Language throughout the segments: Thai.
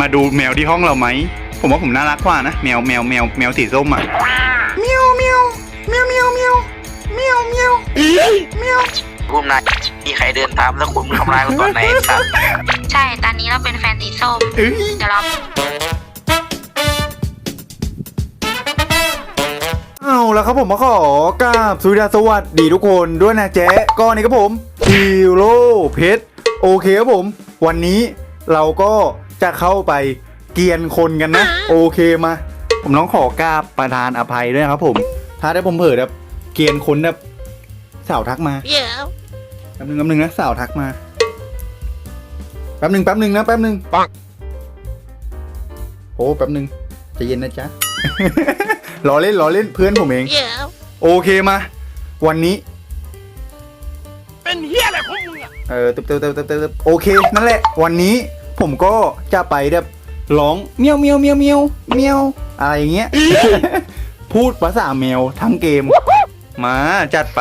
มาดูแมวที่ห้องเราไหม ผมว่าผมน่ารักกว่านะ แมวแมวแมวแมวสีส้มอะเมียวเมียวเมียวเมียวเมียวเมียวเมียวเมียวคุณนายมีใครเดินตามแล้วคุณทำร้ายกูตอนไหนครับใช่ ตอนนี้เราเป็นแฟนสีส้มเอ้ยเดี๋ยวเราเอาแล้วครับผมมาขอกราบสุดาสวัสดีทุกคนด้วยนะแจ๊ะก็นี่ครับผมฮีโร่เพชรโอเคครับผม วันนี้เราก็ จะเข้าไปเกรียนคนกันนะ โอเคมา ผมต้องขอกราบประธานอภัยด้วยนะครับ ผม ถ้าได้ผมเผลอแบบเกรียนคนแบบสาวทักมาแป๊บนึงแป๊บนึงนะสาวทักมาแป๊บนึงแป๊บนึงนะแป๊บนึงปังโอ้แป๊บนึงใจะเย็นนะจ๊ะล้อเล่นล้อเล่นเพื่อนผมเองโอเคมา วันนี้ เป็นเฮียอะไรพวกมึงอะเออตึบตึบตึบตึบตึบโอเคนั่นแหละ วันนี้ ผมก็จะไปแบบร้องเมียวเมียวเมียวเมียวเมียวอะไรอย่างเงี้ย พูดภาษาแมวทั้งเกม มาจัดไป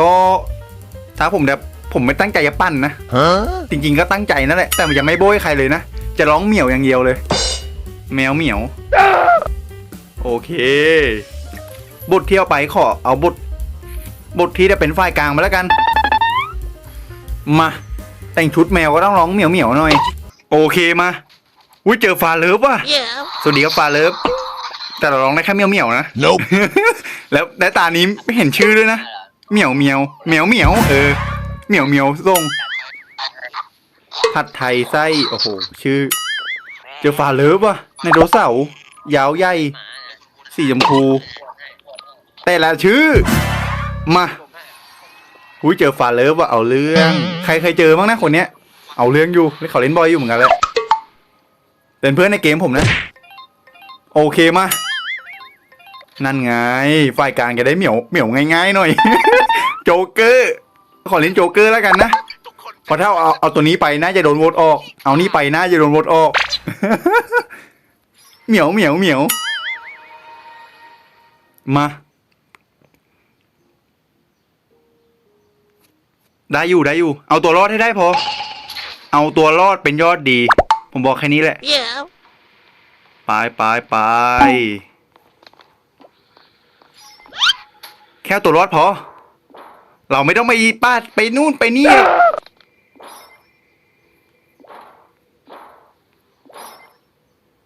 ก็ถ้าผมแบบผมไม่ตั้งใจจะปั้นนะจริงๆก็ตั้งใจนั่นแหละแต่มันจะไม่โบยใครเลยนะ จะร้องเหมียวอย่างเดียวเลย แมวเหมียว โอเค บทเที่ยวไปขอเอาบทบทที่จะเป็นฝ่ายกลางมาแล้วกัน มา แต่งชุดแมวก็ต้องร้องเหมียวเหมียวๆหน่อย โอเคมาอุ้ยเจอฟาเลิฟว่ะสวัสดีครับฟาเลิฟแต่เราร้องได้แค่เหมียวเหมียวๆนะ Nope. แล้วในตานี้ไม่เห็นชื่อด้วยนะเหมียวเหมียวเหมียวเหมียวเออเหมียวเหมียวส่งผัดไทยไส้โอ้โหชื่อ เจอฟาเลิฟว่ะในโดเสาร์ยาวใหญ่สีชมพู แต่ละชื่อ มา หุยเจอฟาเลิฟว่ะเอาเรื่อง ใครเคยเจอบ้างนะคนเนี้ย เอาเรื่องอยู่เล่นเขาเล่นบอยอยู่เหมือนกันแหละเป็นเพื่อนในเกมผมนะ โอเคมา นั่นไง ฝ่ายกลางจะได้เหมียวเหมียวง่ายๆหน่อย โจ๊กเกอร์ ขอเล่นโจ๊กเกอร์แล้วกันนะเพราะถ้าเอาเอาตัวนี้ไปน่าจะโดนโหวตออก เอานี่ไปน่าจะโดนโหวตออก เหมียวเหมียวเหมียว มา ได้อยู่ได้อยู่ เอาตัวรอดให้ได้พอ เอาตัวรอดเป็นยอดดี ผมบอกแค่นี้แหละไปไปไปแค่เอาตัวรอดพอ เราไม่ต้องไปป้าดไปนู่นไปนี่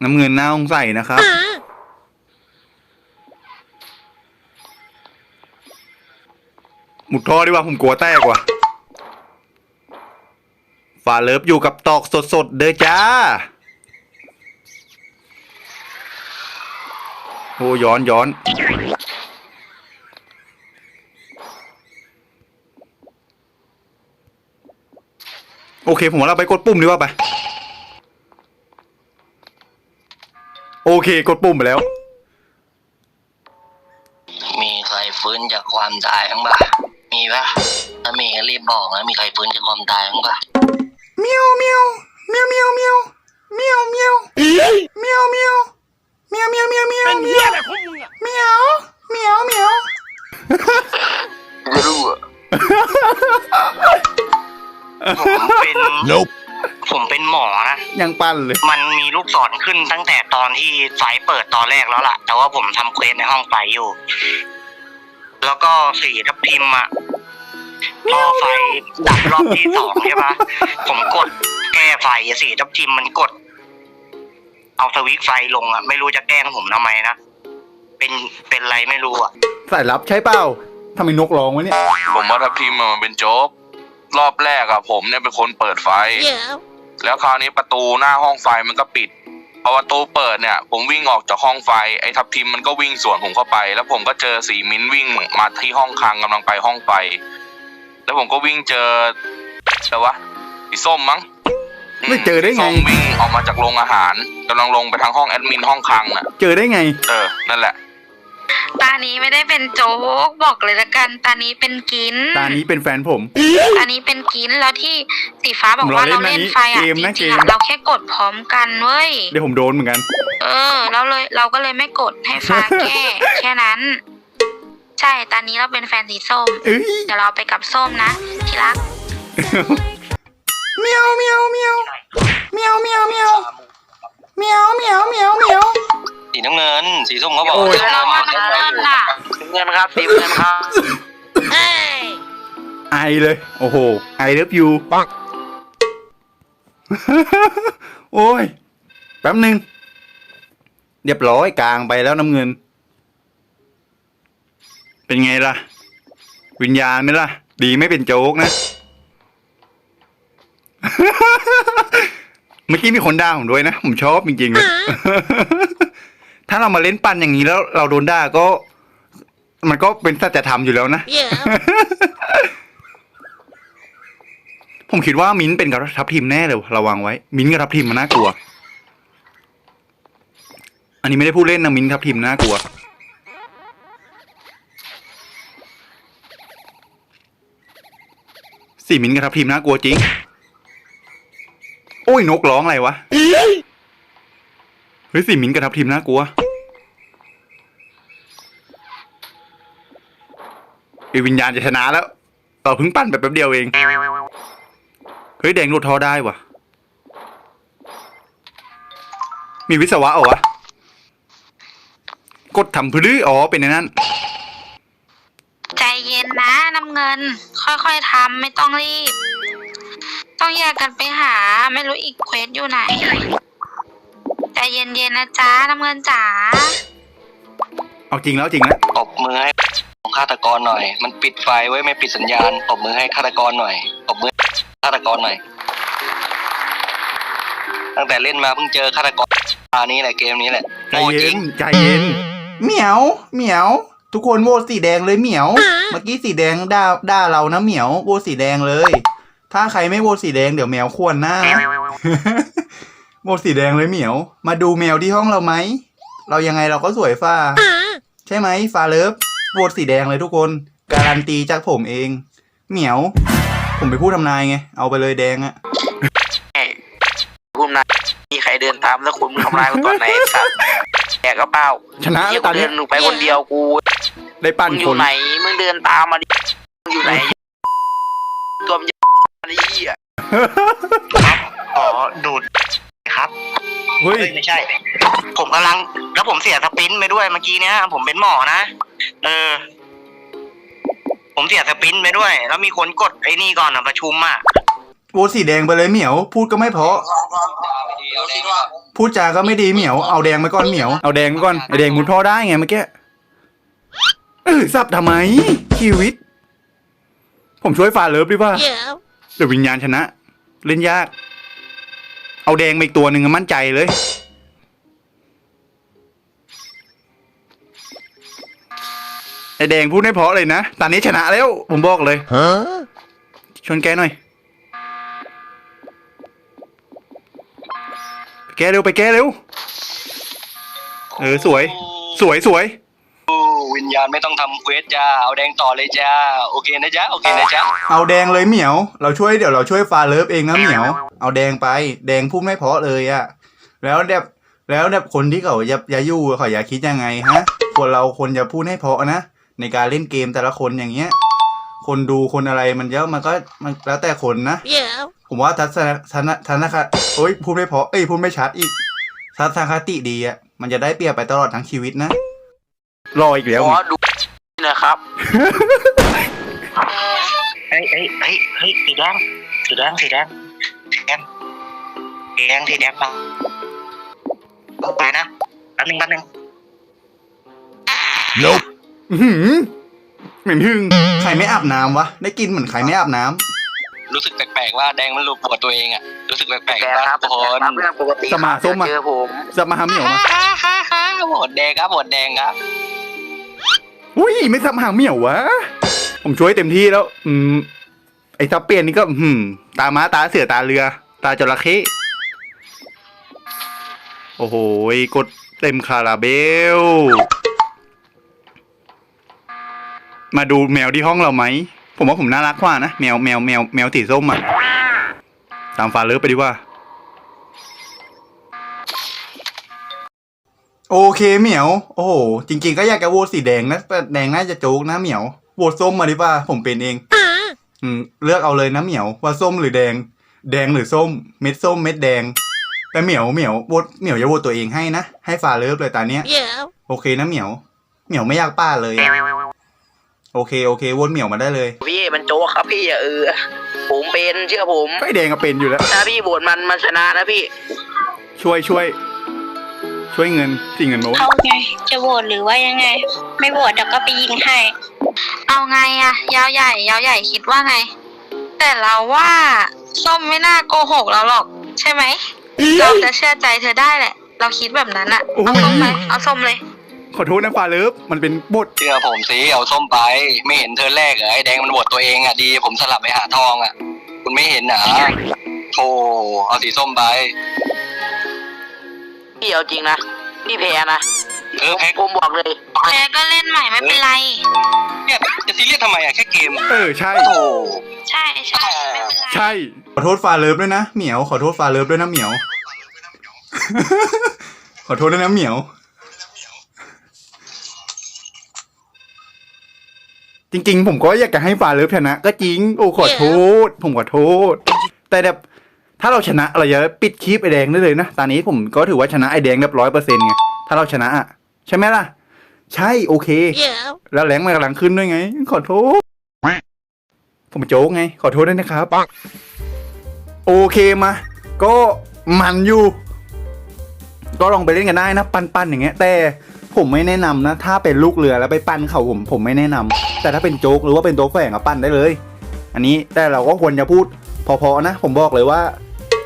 น้ำเงินหน้าสงสัยนะครับหมุดท่อดีกว่าผมกลัวแตกว่ะ ฝาเลิฟอยู่กับตอกสดๆ เด้อจ้า โอ้ย้อนย้อนโอเค ผมว่าเราไปกดปุ่มดีกว่าไป โอเค กดปุ่มไปแล้ว มีใครฟื้นจากความตายบ้างปะมีปะถ้ามีก็รีบบอกนะ มีใครฟื้นจากความตายบ้างปะ เมียวเมียวเมียวเมียวเมียวเมียวเมียวเมียวเมียวเมียวเมียวเมียวเมียวเป็นเมียอะไรพวกมึงอะเมียวเมียวเมียวไม่รู้อะผมเป็น Nope. ผมเป็นหมอนะ ยังปั้นเลย มันมีลูกศรขึ้นตั้งแต่ตอนที่ไฟเปิดตอนแรกแล้วล่ะ แต่ว่าผมทำเควสในห้องไฟอยู่ แล้วก็สีทับทิมอะ พอไฟดับรอบที่สองใช่ปะผมกดแก้ไฟอะสีทับทิมมันกด เอาสวิตช์ไฟลงอะไม่รู้จะแกล้งผมทำไมนะ เป็นเป็นไรไม่รู้อะสายลับใช่เปล่าทำไมนกร้องวะเนี่ย ผมว่าทัพทีมอะมันเป็นโจ๊กรอบแรกอะผมเนี่ยเป็นคนเปิดไฟ แล้วคราวนี้ประตูหน้าห้องไฟมันก็ปิดพอประตูเปิดเนี่ย ผมวิ่งออกจากห้องไฟไอ้ทัพทีมมันก็วิ่งสวนผมเข้าไป แล้วผมก็เจอสีมิ้นท์วิ่งมาที่ห้องคลังกำลังไปห้องไฟ แล้วผมก็วิ่งเจอแต่ว่าสีส้มมั้งไม่เจอได้ไง ส้มวิ่งออกมาจากโรงอาหารกำลังลงไปทางห้องแอดมินห้องคลังน่ะ เจอได้ไง เออ นั่นแหละ ตานี้ไม่ได้เป็นโจ๊กบอกเลยละกัน ตานี้เป็นกินตานี้เป็นแฟนผม ตานี้เป็นกินแล้วที่สีฟ้าบอกว่าผมรอเล่เรานนะเล่นนี่ไฟอะเกมจนะริงๆเกอะมเราแค่กดพร้อมกันเว้ย เดี๋ยวผมโดนเหมือนกัน เออ แล้วเลยเราก็เลยไม่กดให้ฟ้าแก้ แค่นั้นใช่ ตอนนี้เราเป็นแฟนสีส้ม เอ้ยเดี๋ยวเราไปกับส้มนะ ที่รัก เมียวเมียวเมียวเมียวเมียวเมียวน้ำเงิน สีส้มเขาบอกโอ้ย เราว่าน้ำเงินน่ะสีเงินครับสีเงินครับไอเลย โอ้โห ไอเลิฟยูปัง โอ้ย แป๊บหนึ่ง เรียบร้อยกลางไปแล้วน้ำเงิน เป็นไงล่ะ วิญญาณไหมล่ะ ดีไม่เป็นโจ๊กนะ เมื่อกี้มีคนด่าผมด้วยนะ ผมชอบจริงๆเลยถ้าเรามาเล่นปั่นอย่างนี้แล้ว เราโดนด่าก็ มันก็เป็นสัจธรรมอยู่แล้วนะ ผมคิดว่ามิ้นท์เป็นกับทัพทีมแน่เลยระวังไว้ มิ้นท์กับทัพทีมมันน่ากลัว อันนี้ไม่ได้พูดเล่นนะมิ้นท์ทัพทีมน่ากลัว สี่มิ้นกับทัพทีมน่ากลัวจริง โอ้ยนกร้องอะไรวะ เฮ้ยสี่มิ้นกับทัพทีมน่ากลัว ไอวิญญาณจะชนะแล้วเราเพิ่งปั้นไปแป๊บเดียวเอง เฮ้ยแดงรูดทอได้วะมีวิศวะเหรอวะ กดทำพื้อ๋อเป็นในนั้น ใจเย็นนะน้ำ เงิน ค่อยๆทำไม่ต้องรีบ ต้องแยกกันไปหาไม่รู้อีกเควสอยู่ไหนใจเย็นๆนะจ๊ะน้ำเงินจ๋าเอาจริงแล้วจริงแล้วตบมือให้ฆาตกรหน่อย มันปิดไฟไว้ไม่ปิดสัญญาณตบมือให้ฆาตกรหน่อยตบมือฆาตกรหน่อย ตั้งแต่เล่นมาเพิ่งเจอฆาตกรตานี้แหละเกมนี้แหละใจโง่จเย็รินงใจเย็น เหมียว เหมียว ทุกคนโหวตสีแดงเลยเหมียว เมื่อกี้สีแดงด่าด่าเรานะเหมียวโหวตสีแดงเลย ถ้าใครไม่โหวตสีแดงเดี๋ยวแมวข่วนหน้า โหวตสีแดงเลยเหมียว มาดูแมวที่ห้องเราไหม เรายังไงเราก็สวยฟ้า ใช่ไหมฟ้าเลิฟโหวตสีแดงเลยทุกคน การันตีจากผมเอง เหมียว ผมไปพูดทำนายไง เอาไปเลยแดงอะคุณนายมีใครเดินตามแล้วคุณมึงทำลายกูตอนไหนสัตว์แกก็เปล่าชนะเหี้แล้ยวตกูอนเดินี้นหนูไปคนเดียวกู ได้ปั้นมึงอคยู่น ไหน มึงเดินตามมาดิมึงอยู่ไหนตัวมันอะไรอะครับอ๋อดูดครับเฮ้ย เอ้ยไม่ใช่ ผมกำลัง แล้วผมเสียสปรินต์ไปด้วยเมื่อกี้เนี้ยผมเป็นหมอนะ เออ ผมเสียสปรินต์ไปด้วย แล้วมีคนกดไอ้นี่ก่อนอะประชุมอะ โหวตสีแดงไปเลยเหมียว พูดก็ไม่เพราะ พูดจาก็ไม่ดีเหมียว เอาแดงไปก่อนเหมียว เอาแดงไปก่อนไอแดงมุดท่อได้ไงเมื่อกี้ เออสับทำไม ชีวิต ผมช่วยฝ่าเลิฟดีกว่าเดี๋ยววิญญาณชนะ เล่นยาก เอาแดงมาอีกตัวหนึ่งอะมั่นใจเลย ไอแดงพูดไม่เพราะเลยนะ ตอนนี้ชนะแล้ว ผมบอกเลยชวนแกหน่อย แกเร็วไปแกเร็ว เออสวย สวยสวยโอ้ วิญญาณไม่ต้องทำเควสจ้า เอาแดงต่อเลยจ้า โอเคนะจ๊ะ โอเคนะจ๊ะ เอาแดงเลยเหมียว เราช่วยเดี๋ยวเราช่วยฟาเลิฟเองนะเหมียว เอาแดงไป แดงพูดไม่เพราะเลยอะแล้วแบบแล้วแบบคนที่เขาอย่าอย่ายู่เขาอย่าคิดยังไงฮะคนเราคนจะพูดให้เพราะนะในการเล่นเกมแต่ละคนอย่างเงี้ย คนดูคนอะไรมันเยอะมันก็มันแล้วแต่คนนะผมว่าทัศนทัศนทัศนคติโอ้ยพูดไม่เพราะเอ้ยพูดไม่ชัดอีกทัศนคติดีอะมันจะได้เปรียบไปตลอดทั้งชีวิตนะ รออีกแล้วอ๋อดูนะครับเฮ้ยเฮ้ยเฮ้ยเฮ้ยสีแดงสีแดงสีแดงสีแดงสีแดงสีแดงปังไปนะแป๊บนึงแป๊บนึงอื้อหือเหม็นหึงใครไม่อาบน้ำวะ ได้กินเหมือนใครไม่อาบน้ำรู้สึกแปลกๆว่าแดงมันหลุดปวดตัวเองอะรู้สึกแปลกแกๆนะครับทุกคนเรื่องปกติสมาส้มอะเจอผมจะมาหาเหมียวมาหมดแดงครับหมดแดงครับ อุ้ยไม่สับหางเหมี่ยววะ ผมช่วยเต็มที่แล้ว อืม ไอ้ซับเปลี่ยนนี่ก็อืม ตาม้าตาเสือตาเรือ ตาจระเข้โอ้โหกดเต็มคาราเบล มาดูแมวที่ห้องเราไหม ผมว่าผมน่ารักกว่านะ แมวแมวแมวแมวสีส้มอะตามฟาเลอร์ไปดีกว่า โอเคเหมียว โอ้โห จริง ๆ ก็อยากจะโหวตสีแดงนะแต่แดงน่าจะโจ๊กนะเหมียวโหวตส้มมาดีกว่าผมเป็นเองอืมเลือกเอาเลยนะเหมียวว่าส้มหรือแดง แดงหรือส้ม เม็ดส้มเม็ดแดง แต่เหมียวเหมียวโหวตเหมียวจะโหวตตัวเองให้นะ ให้ฟาเลิฟเลยตาเนี้ยโอเคนะเหมียว เหมียวไม่อยากป้าเลยอะโอเคโอเคโหวตเหมียวมาได้เลยพี่มันโจ๊กครับพี่อย่าเออผมเป็นเชื่อผมไฟแดงก็เป็นอยู่แล้วถ้าพี่โหวตมันมันชนะนะพี่ ช่วยช่วย ช่วยเงินสิ่งเงินมาโหวตเอาไง จะโหวตหรือว่ายังไง ไม่โหวตเดี๋ยวก็ไปยิงให้เอาไงอะยาวใหญ่ยาวใหญ่คิดว่าไง แต่เราว่าส้มไม่น่าโกหกเราหรอก ใช่ไหมเราจะเชื่อใจเธอได้แหละ เราคิดแบบนั้นอะเอาส้มไปเอาส้มเลย ขอโทษนะฟาเลิฟมันเป็นบทเชื่อผมสิเอาส้มไป ไม่เห็นเธอแรกเหรอไอ้แดงมันบวชตัวเองอะดี ผมสลับไปหาทองอะคุณไม่เห็นเหรอโธ่เอาสีส้มไป พี่เอาจริงนะพี่แพ้นะเออแพ้ผมบอกเลยแพ้ก็เล่นใหม่ไม่เป็นไรเนี่ยจะซีเรียสทำไมอะแค่เกมเออใช่โธ่ใช่ใช่ไม่เป็นไรใช่ขอโทษฟาเลิฟด้วยนะเหมียวขอโทษฟาเลิฟด้วยนะเหมียว ขอโทษด้วยนะเหมียว จริง ๆ ผมก็อยากจะให้ฟาเลิฟชนะ ก็จริง โอ้ขอโทษ ผมขอโทษ แต่แบบ ถ้าเราชนะเราจะปิดคลิปไอแดงได้เลยนะ ตอนนี้ผมก็ถือว่าชนะไอแดงเรียบร้อยเปอร์เซ็นต์ไง ถ้าเราชนะอะ ใช่ไหมล่ะ ใช่โอเค แล้วแรงมันกำลังขึ้นด้วยไง ขอโทษ ผมโจ๊กไง ขอโทษด้วยนะครับ โอเคมา ก็มันอยู่ ก็ลองไปเล่นกันได้นะ ปั้นๆอย่างเงี้ย แต่ผมไม่แนะนำนะ ถ้าเป็นลูกเรือแล้วไปปั้นเขาผมผมไม่แนะนำแต่ถ้าเป็นโจ๊กหรือว่าเป็นโต๊ะแฝงอะปั้นได้เลย อันนี้แต่เราก็ควรจะพูดพอๆนะ ผมบอกเลยว่า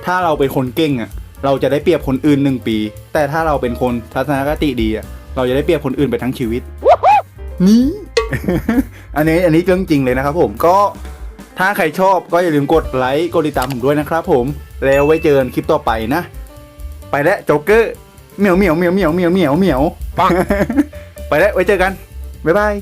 ถ้าเราเป็นคนเก่งอะเราจะได้เปรียบคนอื่นหนึ่งปี แต่ถ้าเราเป็นคนทัศนคติดีอะเราจะได้เปรียบคนอื่นไปทั้งชีวิต นี่ อันนี้อันนี้เรื่องจริงเลยนะครับผมก็ถ้าใครชอบก็อย่าลืมกดไลค์กดติดตามผมด้วยนะครับผม แล้วไว้เจอกันคลิปต่อไปนะ ไปแล้วโจ๊กเกอร์เหมียวเหมียวเหมียวเหมียวเหมียวเหมียวเหมียวไปแล้วไว้เจอกันบ๊ายบาย